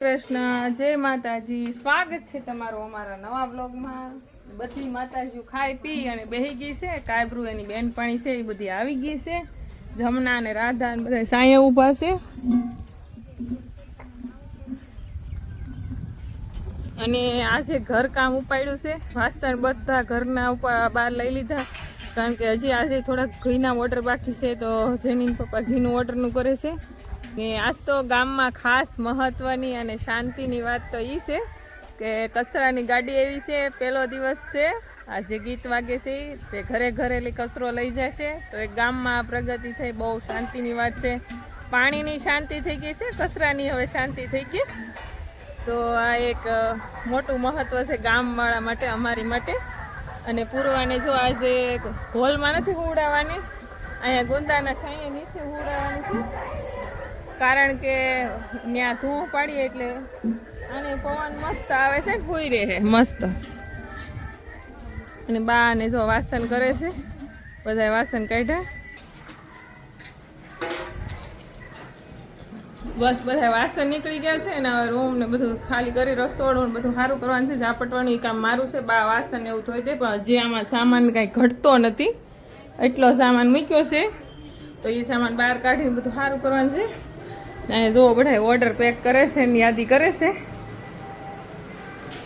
કૃષ્ણ, જય માતાજી. સ્વાગત છે તમારું અમારા નવા બ્લોગમાં બધી માતાજીઓ ખાઈ પી અને બેહી ગઈ છે. કાયબ્રુ એની બેનપણી છે, એ બધી આવી ગઈ છે. જમના અને રાધા અને બધા સાંય ઊભા છે. અને આજે ઘરકામ ઉપાડ્યું છે. વાસણ બધા ઘરના બહાર લઈ લીધા. કારણ કે હજી આજે થોડાક ઘીના ઓર્ડર બાકી છે, તો જેની પપ્પા ઘીનું ઓર્ડરનું કરે છે. ને આજ તો ગામમાં ખાસ મહત્વની અને શાંતિની વાત તો એ છે કે કચરાની ગાડી એવી છે, પહેલો દિવસ છે, આજે ગીત વાગે છે. તે ઘરે ઘરેલી કચરો લઈ જશે, તો એ ગામમાં પ્રગતિ થઈ, બહુ શાંતિની વાત છે. પાણીની શાંતિ થઈ ગઈ છે કચરાની હવે શાંતિ થઈ ગઈ. તો આ એક મોટું મહત્વ છે ગામવાળા માટે, અમારી માટે. અને પૂરવાને જો આજે હોલમાં નથી હુવડાવવાની, અહીંયા ગુંદાના સાંયે નીચે હુવડાવવાની છે. કારણ કે ત્યાં ધૂળ પાડીએ એટલે અને પવન મસ્ત આવે છે ને હોઈ રહે મસ્ત. અને બા ને જો વાસણ કરે છે બધા વાસણ કાઢ્યા. બસ બધા વાસણ નીકળી ગયા છે ને હવે રૂમ ને બધું ખાલી કરી રસોડું બધું સારું કરવાનું છે, ઝાપટવાનું એ કામ મારું છે, બા વાસણ એવું ધોઈ દે, પણ હજી આમાં સામાન કાંઈ ઘટતો નથી. એટલો સામાન મૂક્યો છે. તો એ સામાન બહાર કાઢીને બધું સારું કરવાનું છે. અહીંયા જુઓ બધા ઓર્ડર પેક કરે છે ને યાદી કરે છે.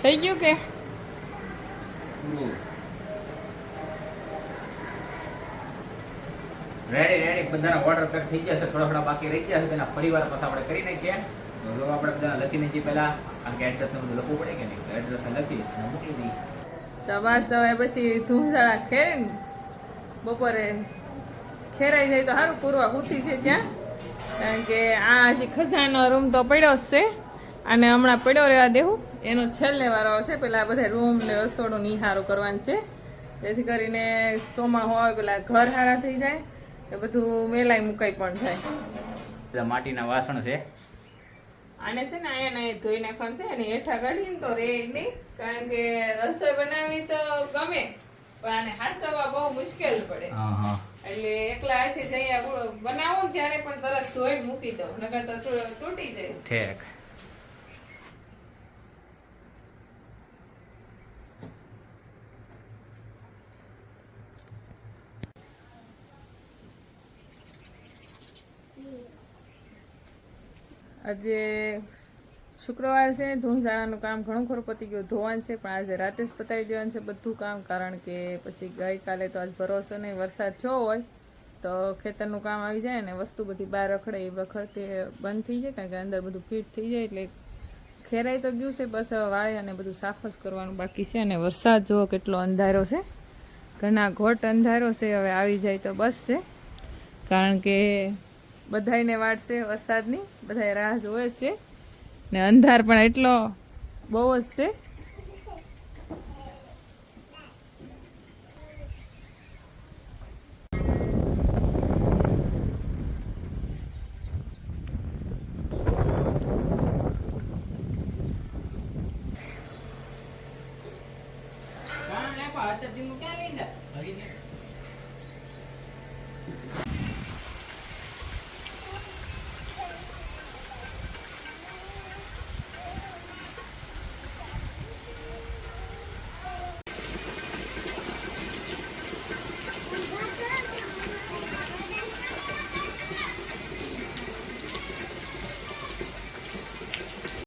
થઈ ગયું કે? રેડી રેડી બધાના ઓર્ડર પેક થઈ ગયા છે. થોડા થોડા બાકી રહી ગયા છે. તેના પરિવાર પાછા આપણે કરી નાખીએ જો આપણે બધા લખી નાખીએ પહેલા. કારણ કે એડ્રેસ બધું લખવું પડે કે નહીં? એડ્રેસ લખી અને મોકલી દઈએ. તો બસ હવે પછી ધૂમધાળા ખેરે બપોરે ખેરાઈ જાય તો સારું પૂરવા પૂતી છે ત્યાં. કારણ કે આ હજી ખજાનો રૂમ તો પડ્યો જ છે. અને હમણાં પડ્યો રહેવા દેવું એનો છેલ્લે વારો આવશે. પેલા બધા રૂમ ને રસોડું નિહારો કરવાનું છે. જેથી કરીને સોમાં હોય પેલા ઘર સારા થઈ જાય. એ બધું મેલાઈ મુકાઈ પણ જાય. બધા માટીના વાસણ છે. આને છે ને અહીંયા નહીં ધોઈ નાખવાનું છે. અને હેઠા કાઢીને તો રે નહીં. કારણ કે રસોઈ બનાવવી તો ગમે. પણ આને હાસવા બહુ મુશ્કેલ પડે. હા હા એટલે એકલા હાથે જઈ બનાવો બનાવું ત્યારે પણ તરત જોઈ મૂકી દઉં નકર તો તૂટી જાય. ઠેક. આજે શુક્રવાર છે ધૂંઝાણાનું કામ ઘણું ખરું પતી ગયું ધોવાનું છે, પણ આજે રાતે જ પતાવી દેવાનું છે બધું કામ, કારણ કે પછી ગઈકાલે તો આજ ભરોસો નહીં, વરસાદ જો હોય તો ખેતરનું કામ આવી જાય ને, વસ્તુ બધી બહાર રખડે, એ રખડતી બંધ થઈ જાય, કારણ કે અંદર બધું ફિટ થઈ જાય એટલે ખેરાઈ તો ગયું છે, બસ વાળે અને બધું સાફ જ કરવાનું બાકી છે અને વરસાદ જુઓ કેટલો અંધારો છે. ઘણા ઘોટ અંધારો છે, હવે આવી જાય તો બસ છે, કારણ કે બધાયને વાટશે વરસાદની, બધાય રાહ જોવે છે. ને અંધાર પણ એટલો બહુ જ છે